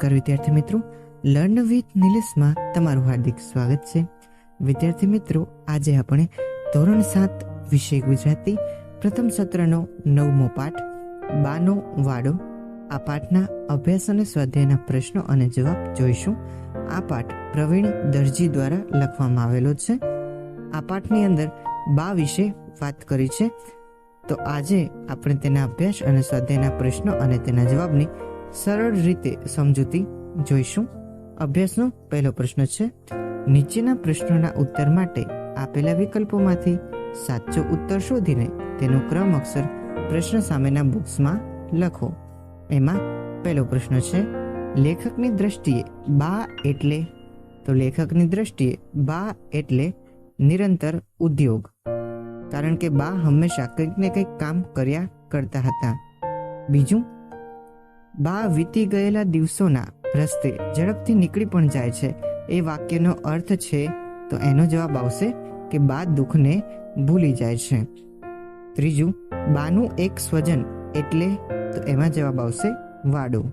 નમસ્કાર વિદ્યાર્થી મિત્રો. લર્ન વિથ નિલેશમાં તમારું હાર્દિક સ્વાગત છે. વિદ્યાર્થી મિત્રો, આજે આપણે ધોરણ સાત વિષય ગુજરાતી, પ્રથમ સત્રનો નવમો પાઠ, બાનો વાડો, આ પાઠના અભ્યાસ અને સ્વાધ્યાયના પ્રશ્નો અને જવાબ જોઈશું. આ પાઠ પ્રવીણ દરજી દ્વારા લખવામાં આવેલો છે. આ પાઠની અંદર બા વિશે વાત કરી છે. તો આજે આપણે તેના અભ્યાસ અને સ્વાધ્યાયના પ્રશ્નો અને તેના જવાબની સરળ રીતે સમજૂતી જોઈશું. અભ્યાસનો પહેલો પ્રશ્ન છે, નીચેના પ્રશ્નોના ઉત્તર માટે આપેલા વિકલ્પોમાંથી સાચો ઉત્તર શોધીને તેનો ક્રમ અક્ષર પ્રશ્ન સામેના બોક્સમાં લખો. એમાં પહેલો પ્રશ્ન છે, લેખકની દ્રષ્ટિએ બા એટલે, તો લેખકની દ્રષ્ટિએ બા એટલે નિરંતર ઉદ્યોગ. કારણ કે બા હંમેશા કંઈક ને કંઈક કામ કર્યા કરતા હતા. બીજું બા વીતી ગયેલા દિવસોના રસ્તે ઝડપથી નીકળી પણ જાય છે. એ વાક્યનો અર્થ છે, તો એનો જવાબ આવશે કે બા દુઃખને ભૂલી જાય છે. ત્રીજું, બાનું એક સ્વજન એટલે તો એમાં જવાબ આવશે વાડો.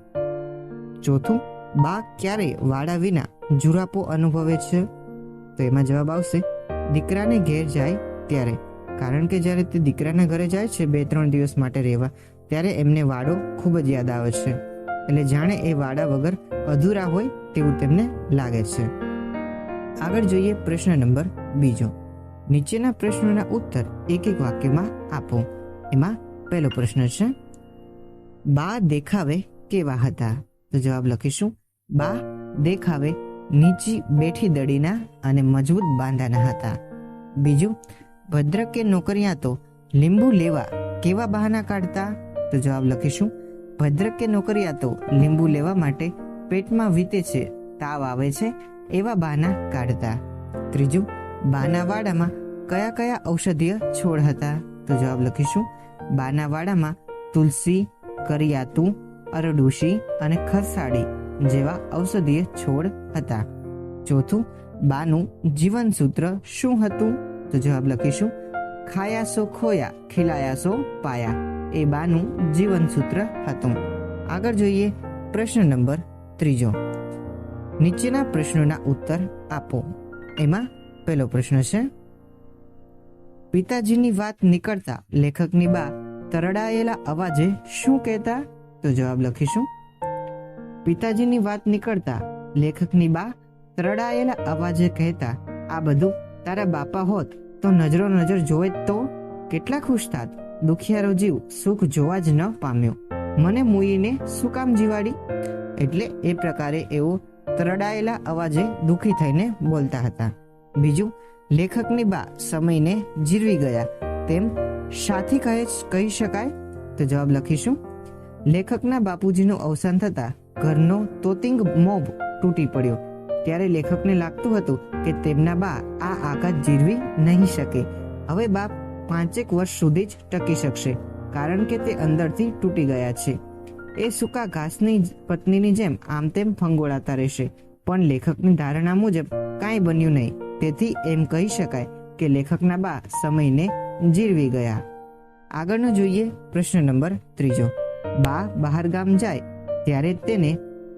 ચોથું, બા ક્યારે વાડા વિના જુરાપો અનુભવે છે? તો એમાં જવાબ આવશે, દીકરાને ઘેર જાય ત્યારે. કારણ કે જ્યારે તે દીકરાના ઘરે જાય છે બે ત્રણ દિવસ માટે રહેવા ત્યારે એમને વાડો ખૂબ જ યાદ આવે છે. એટલે જાણે એ વાડા વગર અધૂરા હોય તેવું તેમને લાગે છે. આગળ જોઈએ પ્રશ્ન નંબર બીજો. નીચેના પ્રશ્નોના ઉત્તર એક એક વાક્યમાં આપો. એમાં પહેલો પ્રશ્ન છે, બા દેખાવે કેવા હતા? તો જવાબ લખીશું, બા દેખાવે નીચી બેઠી દડીના અને મજબૂત બાંધાના હતા. બીજું, ભદ્રકે નોકરિયા તો લીંબુ લેવા કેવા બહાના કાઢતા? તો જવાબ લખીશું. ભદ્રક કે નોકરિયા તો લીંબુ લેવા માટે પેટમાં વીતે છે, તાવ આવે છે, એવા બહાના કાઢતા. ત્રીજું, બાનાવાડામાં કયા કયા ઔષધીય છોડ હતા? તો જવાબ લખીશું. બાનાવાડામાં તુલસી, કરિયાતું, અરડુશી અને ખરસાડી જેવા ઔષધીય છોડ હતા. ચોથું, બાનું જીવન સૂત્ર શું હતું? તો જવાબ લખીશું. ખાયાસો, ખોયા, ખીલાયાસો, પાયા. એ બાનું જીવન સૂત્ર હતું. આગળ જોઈએ પ્રશ્ન નંબર ત્રીજો. નીચેના પ્રશ્નોના ઉત્તર આપો. એમાં પહેલો પ્રશ્ન છે, પિતાજીની વાત નીકળતા લેખકની બા તરડાયેલા અવાજે શું કહેતા? તો જવાબ લખીશું. પિતાજીની વાત નીકળતા લેખકની બા તરડાયેલા અવાજે કહેતા, આ બધું તારા બાપા હોત તો નજરો નજર જોવે તો કેટલા ખુશ થાત. દુખિયારો જીવ સુખ જોવા જ ન પામ્યો. મને મુઈને શું કામ જીવાડી? એટલે એ પ્રકારે એવો તરડાયેલા અવાજે દુખી થઈને બોલતા હતા. બીજું, લેખકની બા સમયને જીરવી ગયા. તેમ, સાથી કહે કહી શકાય? તો જવાબ લખીશું. લેખકના બાપુજીનું અવસાન થતા ઘરનો તોતિંગ મોભ તૂટી પડ્યો. ત્યારે લેખકને લાગતું હતું કે તેમના બા આ આઘાત જીરવી નહીં શકે. હવે બાપ પાંચેક વર્ષ સુધી જ ટકી શકશે, કારણ કે તે અંદરથી તૂટી ગયા છે. એ સૂકા ઘાસની પત્નીની જેમ આમ તેમ ફંગોળાતા રહેશે. પણ લેખકની ધારણા મુજબ કાંઈ બન્યું નહીં. તેથી એમ કહી શકાય કે લેખકના બા સમયને જીરવી ગયા. આગળનો જોઈએ પ્રશ્ન નંબર ત્રીજો. બા બહાર ગામ જાય ત્યારે તેને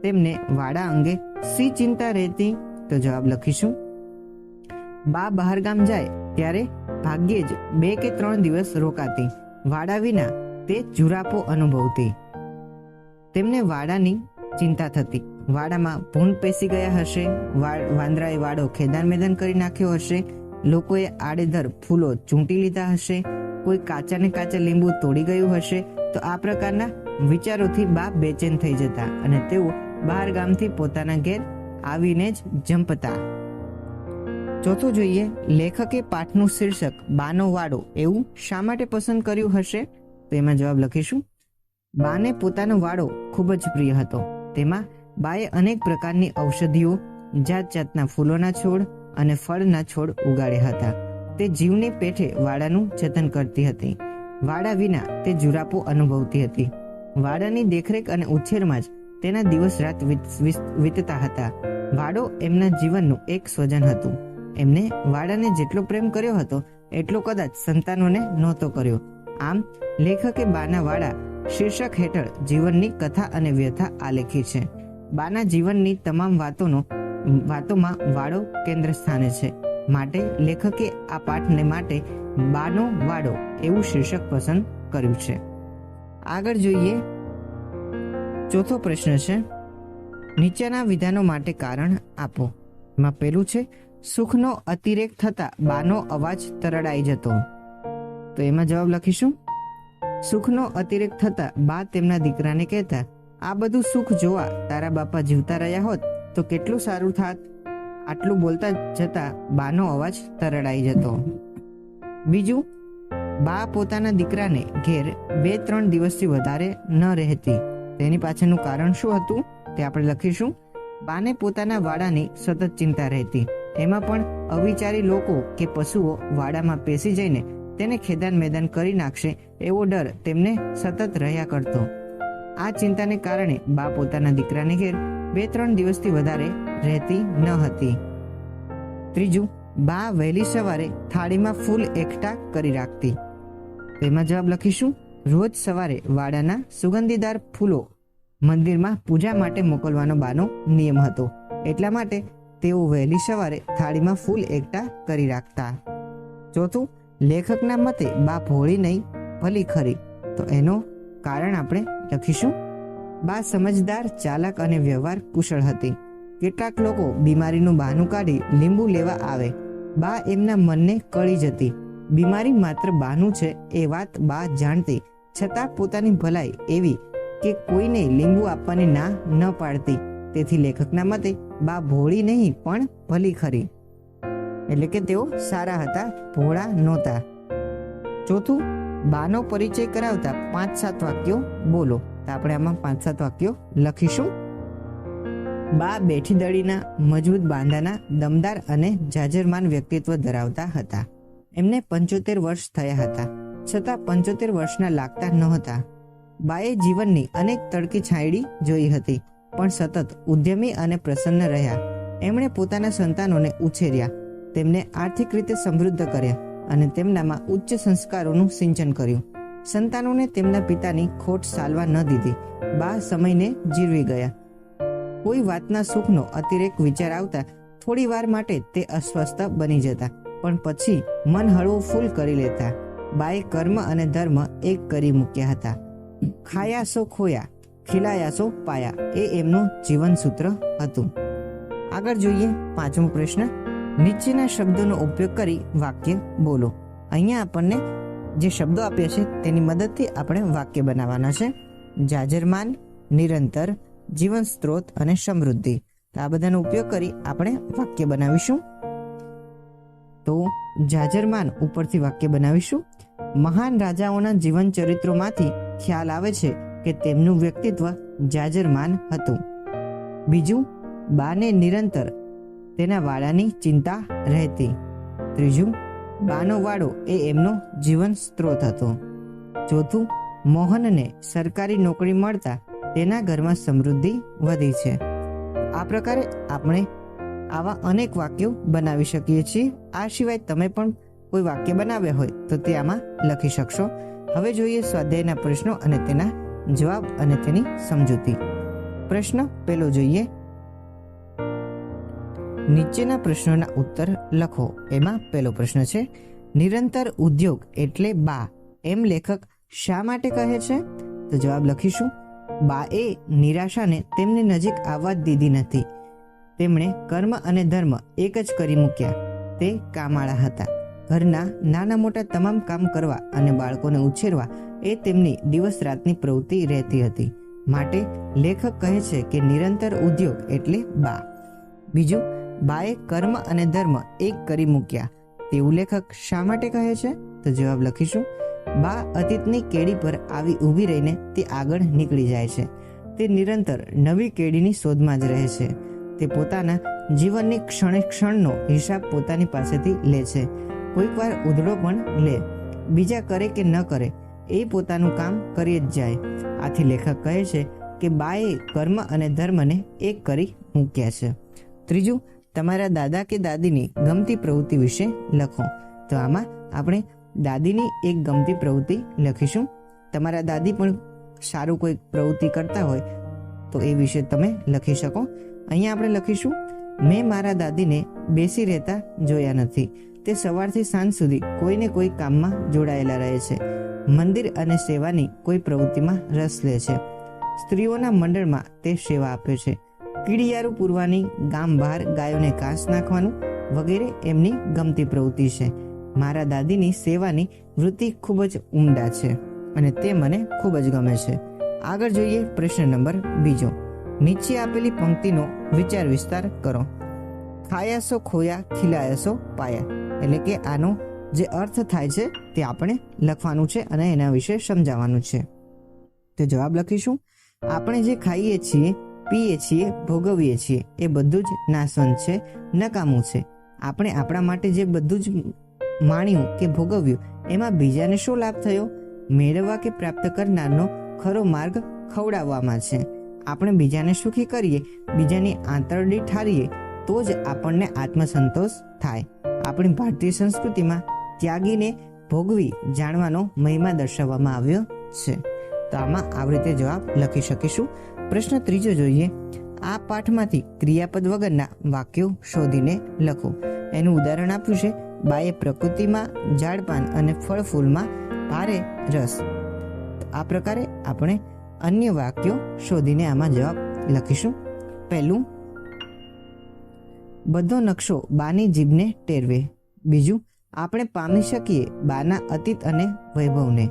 તેમને વાડા અંગે સી ચિંતા રહેતી તો જવાબ લખીશું. બા બહાર ગામ જાય ત્યારે ભાગ્યે જ બે કે ત્રણ દિવસ રોકાતી. વાડા વિના તે જુરાપો અનુભવતી. તેમને વાડાની ચિંતા થતી. વાડામાં ભૂંડ પેસી ગયા હશે વાંદરાએ વાડો ખેદાન મેદાન કરી નાખ્યો હશે, લોકોએ આડેધર ફૂલો ચૂંટી લીધા હશે, કોઈ કાચા ને કાચા લીંબુ તોડી ગયું હશે, તો આ પ્રકારના વિચારોથી બા બેચેન થઈ જતા અને તેઓ બહાર ગામથી પોતાના ઘેર આવીને જ જંપતા. ચોથું જોઈએ, લેખકે પાઠનું શીર્ષક, બાનો વાડો એવું શા માટે પસંદ કર્યું હશે? તો એમાં જવાબ લખીશું. બાને પોતાનો વાડો ખૂબ જ પ્રિય હતો. તેમાં બાએ અનેક પ્રકારની ઔષધિઓ જાત જાતના ફૂલોના છોડ અને ફળના છોડ ઉગાડ્યા હતા. તે જીવની પેઠે વાડાનું જતન કરતી હતી. વાડા વિના તે જુરાપો અનુભવતી હતી. વાડાની દેખરેખ અને ઉછેરમાં જ તેના દિવસ રાત વીતતા હતા. વાડો એમના જીવનનું એક સ્વજન હતું. એમને વાડાને જેટલો પ્રેમ કર્યો હતો, એટલો કદાચ સંતાનોને નહોતો કર્યો. આમ, લેખકે બાના વાડા શીર્ષક હેઠળ જીવનની કથા અને વ્યથા આલેખી છે. બાના જીવનની તમામ વાતોનો, વાતોમાં વાડો કેન્દ્ર સ્થાને છે. માટે લેખકે આ પાઠને માટે બાનો વાડો એવું શીર્ષક પસંદ કર્યું છે. આગળ જોઈએ ચોથો પ્રશ્ન છે, નીચેના વિધાનો માટે કારણ આપો. એમાં પેલું છે, સુખનો અતિરેક થતા બાનો અવાજ તરડાઈ જતો. તો એમાં જવાબ લખીશું. સુખનો અતિરેક થતા બા તેમના દીકરાને કહેતા, આ બધું સુખ જોવા તારા બાપા જીવતા રહ્યા હોત તો કેટલું સારું થાત. આટલું બોલતા જતા બાનો અવાજ તરડાઈ જતો. બીજું, બા પોતાના દીકરાને ઘેર બે ત્રણ દિવસથી વધારે ન રહેતી. તેની પાછળનું કારણ શું હતું તે આપણે લખીશું. બાને પોતાના વાડાની સતત ચિંતા રહેતી. એમાં પણ અવિચારી લોકો કે પશુઓ વાડામાં પેસી જઈને તેને ખેદાન મેદાન કરી નાખશે એવો ડર તેમને સતત રહ્યા કરતો. આ ચિંતાને કારણે બા પોતાના દીકરાને ઘેર બે ત્રણ દિવસથી વધારે રહેતી ન હતી. ત્રીજું, બા વહેલી સવારે થાળીમાં ફૂલ એકઠા કરી રાખતી. તેમાં જવાબ લખીશું. રોજ સવારે વાડાના સુગંધીદાર ફૂલો મંદિરમાં પૂજા માટે મોકલવાનો બાનો નિયમ હતો. એટલા માટે તેઓ વહેલી સવારે થાળીમાં ફૂલ એકઠા કરી રાખતા. ચોથું, લેખકના મતે બા ભોળી નહીં, ભલી ખરી. તો એનો કારણ આપણે લખીશું. બા સમજદાર, ચાલક અને વ્યવહાર કુશળ હતી. કેટલાક લોકો બીમારીનું બહાનું કાઢી લીંબુ લેવા આવે. બા એમના મનને કળી જતી. બીમારી માત્ર બાનું છે એ વાત બા જાણતી, છતાં પોતાની ભલાઈ એવી કે કોઈને લીંબુ આપવાની ના ન પાડતી. તેથી લેખકના મતે બા ભોળી નહીં, પણ ભલી ખરી. એટલે કે તેઓ સારા હતા, ભોળા નહોતા. ચોથું, બાનો પરિચય કરાવતા પાંચ સાત વાક્યો બોલો. તો આપણે આમાં પાંચ સાત વાક્યો લખીશું. બા બેઠી દળીના મજબૂત બાંધાના, દમદાર અને જાજરમાન વ્યક્તિત્વ ધરાવતા હતા. એમને પંચોતેર વર્ષ થયા હતા. છતાં પંચોતેર વર્ષના લાગતા નહોતા. બાએ જીવનની અનેક તડકી છાંયડી જોઈ હતી, પણ સતત ઉદ્યમી અને પ્રસન્ન રહ્યા. એમણે પોતાના સંતાનોને ઉછેર્યા, તેમને આર્થિક રીતે સમૃદ્ધ કર્યા અને તેમનામાં ઉચ્ચ સંસ્કારોનું સિંચન કર્યું. સંતાનોને તેમના પિતાની ખોટ સાલવા ન દીધી. બા સમયને જીરવી ગયા. કોઈ વાતના સુખનો અતિરેક વિચાર આવતા થોડી વાર માટે તે અસ્વસ્થ બની જતા. પણ પછી મન હળવું ફૂલ કરી લેતા બાએ કર્મ અને ધર્મ એક કરી મૂક્યા હતા. ખાયા સો ખોયા ખીલાયા સો પાયા એ એમનું જીવન સૂત્ર હતું. આગળ જોઈએ પાંચમો પ્રશ્ન. નીચેના શબ્દોનો ઉપયોગ કરી વાક્ય બોલો. અહીંયા આપણને જે શબ્દો આપ્યા છે તેની મદદથી આપણે વાક્ય બનાવવાના છે. જાજરમાન, નિરંતર જીવન સ્ત્રોત અને સમૃદ્ધિ. તો આ બધાનો ઉપયોગ કરી આપણે વાક્ય બનાવીશું. તો જાજરમાન ઉપરથી વાક્ય બનાવીશું. મહાન રાજાઓના જીવન ચરિત્રોમાંથી ખ્યાલ આવે છે કે તેમનું વ્યક્તિત્વ જાજરમાન હતું. બીજું, બાને નિરંતર તેના વાડાની ચિંતા રહેતી. ત્રીજું, બાનો વાડો એ એમનો જીવન સ્ત્રોત હતો. ચોથું, મોહનને સરકારી નોકરી મળતા તેના ઘરમાં સમૃદ્ધિ વધી છે. આ પ્રકારે આપણે આવા અનેક વાક્યો બનાવી શકીએ છીએ. આ સિવાય તમે પણ કોઈ વાક્ય બનાવ્યા હોય તો તે આમાં લખી શકશો. હવે જોઈએ સ્વાધ્યાયના પ્રશ્નો અને તેના જવાબ અને તેની સમજૂતી. પ્રશ્ન પેલો જોઈએ. નીચેના પ્રશ્નોના ઉત્તર લખો. એમાં પહેલો પ્રશ્ન છે, નિરંતર ઉદ્યોગ એટલે બા. એમ લેખક શા માટે કહે છે? તો જવાબ લખીશું, બા એ નિરાશાને તેમની નજીક આવવા જ દીધી નથી. તેમણે કર્મ અને ધર્મ એક જ કરી મૂક્યા. તે કામાળા હતા. ઘરના નાના મોટા તમામ કામ કરવા અને બાળકોને ઉછેરવા એ તેમની દિવસ રાતની પ્રવૃત્તિ રહેતી હતી. માટે લેખક કહે છે કે નિરંતર ઉદ્યોગ એટલે બા. બીજું, બાએ કર્મ અને ધર્મ એક કરી મૂક્યા. તેવું લેખક શા માટે કહે છે? તો જવાબ લખીશું. બા અતીતની કેડી પર આવી ઊભી રહીને તે આગળ નીકળી જાય છે. તે નિરંતર નવી કેડીની શોધમાં જ રહે છે. તે પોતાના જીવનની ક્ષણે ક્ષણનો હિસાબ પોતાની પાસેથી લે છે. કોઈક વાર ઉધડો પણ લે. બીજા કરે કે ન કરે, એ પોતાનું કામ કરી જ જાય. આથી લેખક કહે છે કે બાએ કર્મ અને ધર્મને એક કરી મૂક્યા છે. ત્રીજું, તમારા દાદા કે દાદીની ગમતી પ્રવૃત્તિ વિશે લખો. તો આમાં આપણે દાદીની એક ગમતી પ્રવૃત્તિ લખીશું. તમારા દાદી પણ સારું કોઈ પ્રવૃત્તિ કરતા હોય, તો એ વિશે તમે લખી શકો. અહીંયા આપણે લખીશું, મેં મારા દાદીને બેસી રહેતા જોયા નથી. તે સવારથી સાંજ સુધી કોઈને કોઈ કામમાં જોડાયેલા રહે છે. મંદિર અને સેવાની કોઈ પ્રવૃત્તિમાં રસ લે છે. સ્ત્રીઓના મંડળમાં તે સેવા આપે છે. કીડિયારું પૂરવાની ગામ બહાર ગાયોને ઘાસ નાખવાનું વગેરે એમની ગમતી પ્રવૃત્તિ છે. મારા દાદીની સેવાની વૃત્તિ ખૂબ જ ઉમદા છે અને તે મને ખૂબ જ ગમે છે. આગળ જોઈએ પ્રશ્ન નંબર બીજો. નીચે આપેલી પંક્તિનો વિચાર વિસ્તાર કરો. ખાયાસો ખોયા ખીલાયાસો પાયા. એટલે કે આનો જે અર્થ થાય છે તે આપણે લખવાનું છે અને એના વિશે સમજાવવાનું છે. તો જવાબ લખીશું. આપણે જે ખાઈએ છીએ, પીએ છીએ, ભોગવીએ છીએ, એ બધું જ નાશવંત છે, નકામું છે. આપણે આપણા માટે જે બધું જ માણ્યું કે ભોગવ્યું, એમાં બીજાને શું લાભ થયો? મેળવવા કે પ્રાપ્ત કરનારનો ખરો માર્ગ ખવડાવવામાં છે. આપણે બીજાને સુખી કરીએ, બીજાની આંતરડી ઠારીએ, તો જ આપણને આત્મસંતોષ થાય. આપણી ભારતીય સંસ્કૃતિમાં ત્યાગીને ભોગવી જાણવાનો મહિમા દર્શાવવામાં આવ્યો છે. તો આમાં આવી રીતે જવાબ લખી શકીશું. પ્રશ્ન ત્રીજો જોઈએ. આ પાઠમાંથી ક્રિયાપદ વગરના વાક્યો શોધીને લખો. એનું ઉદાહરણ આપ્યું છે. બાએ પ્રકૃતિમાં ઝાડપાન અને ફળ ફૂલમાં ભારે રસ. આ પ્રકારે આપણે અન્ય વાક્યો શોધીને આમાં જવાબ લખીશું. પહેલું, બધો નકશો બાની જીભને ટેરવે. બીજું, આપણે પામી શકીએ બાના અતીત અને વૈભવને.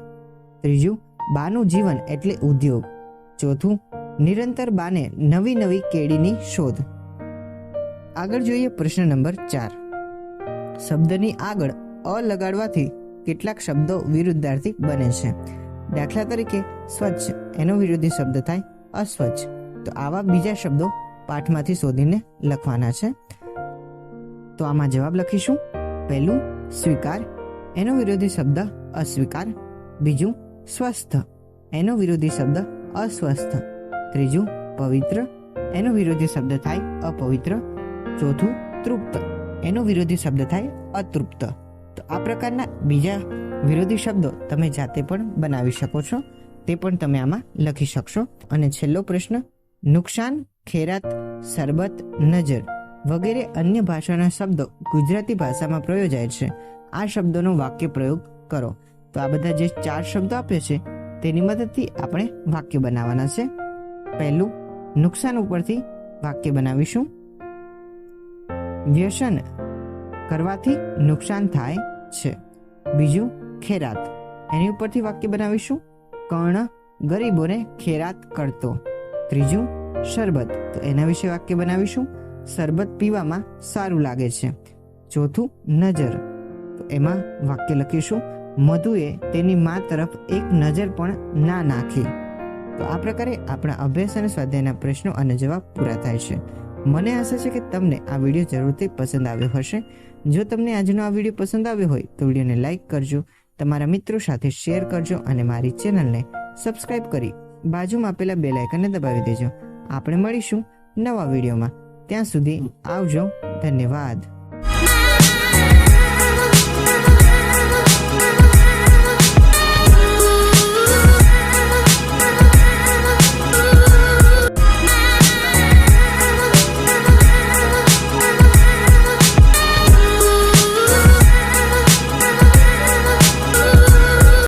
ત્રીજું, બાનું જીવન એટલે ઉદ્યોગ. ચોથું, નિરંતર બાને નવી નવી કેડીની શોધ. આગળ જોઈએ પ્રશ્ન નંબર ચાર. શબ્દની આગળ અ લગાડવાથી કેટલાક શબ્દો વિરુદ્ધાર્થી બને છે. દાખલા તરીકે સ્વચ્છ, એનો વિરોધી શબ્દ થાય અસ્વચ્છ. તો આવા બીજા શબ્દો પાઠમાંથી શોધીને લખવાના છે. તો આમાં જવાબ લખીશું. પહેલું, સ્વીકાર, એનો વિરોધી શબ્દ અસ્વીકાર. બીજું, સ્વસ્થ, એનો વિરોધી શબ્દ અસ્વસ્થ. ત્રીજું, પવિત્ર, એનો વિરોધી શબ્દ થાય અપવિત્ર. ચોથું, તૃપ્ત, એનો વિરોધી શબ્દ થાય અતૃપ્ત. તો આ પ્રકારના બીજા વિરોધી શબ્દો તમે જાતે પણ બનાવી શકો છો. તે પણ તમે આમાં લખી શકશો. અને છેલ્લો પ્રશ્ન, નુકસાન, ખેરાત, સરબત, નજર વગેરે અન્ય ભાષાના શબ્દો ગુજરાતી ભાષામાં પ્રયોજાય છે. આ શબ્દોનો વાક્ય પ્રયોગ કરો. તો આ બધા જે ચાર શબ્દો આપ્યા છે, તેની મદદથી આપણે વાક્ય બનાવવાના છે. પહેલું, નુકસાન ઉપરથી વાક્ય બનાવીશું. વ્યસન કરવાથી નુકસાન થાય છે. બીજું ખેરાત. એની ઉપરથી વાક્ય બનાવીશું. કર્ણ ગરીબોને ખેરાત કરતો. ત્રીજું, શરબત. તો એના વિશે વાક્ય બનાવીશું. શરબત પીવામાં સારું લાગે છે. ચોથું, નજર. તો એમાં વાક્ય લખીશું. મધુએ તેની મા તરફ એક નજર પણ ના નાખી. તો આ પ્રકારે આપણા અભ્યાસ અને સ્વાધ્યાયના પ્રશ્નો અને જવાબ પૂરા થાય છે. મને આશા છે કે તમને આ વીડિયો જરૂરથી પસંદ આવ્યો હશે. જો તમને આજનો આ વીડિયો પસંદ આવ્યો હોય તો વિડીયોને લાઇક કરજો તમારા મિત્રો સાથે શેર કરજો અને મારી ચેનલને સબસ્ક્રાઇબ કરી બાજુમાં આપેલા બે લાઇકનને દબાવી દેજો. આપણે મળીશું નવા વિડીયોમાં. ત્યાં સુધી આવજો. ધન્યવાદ.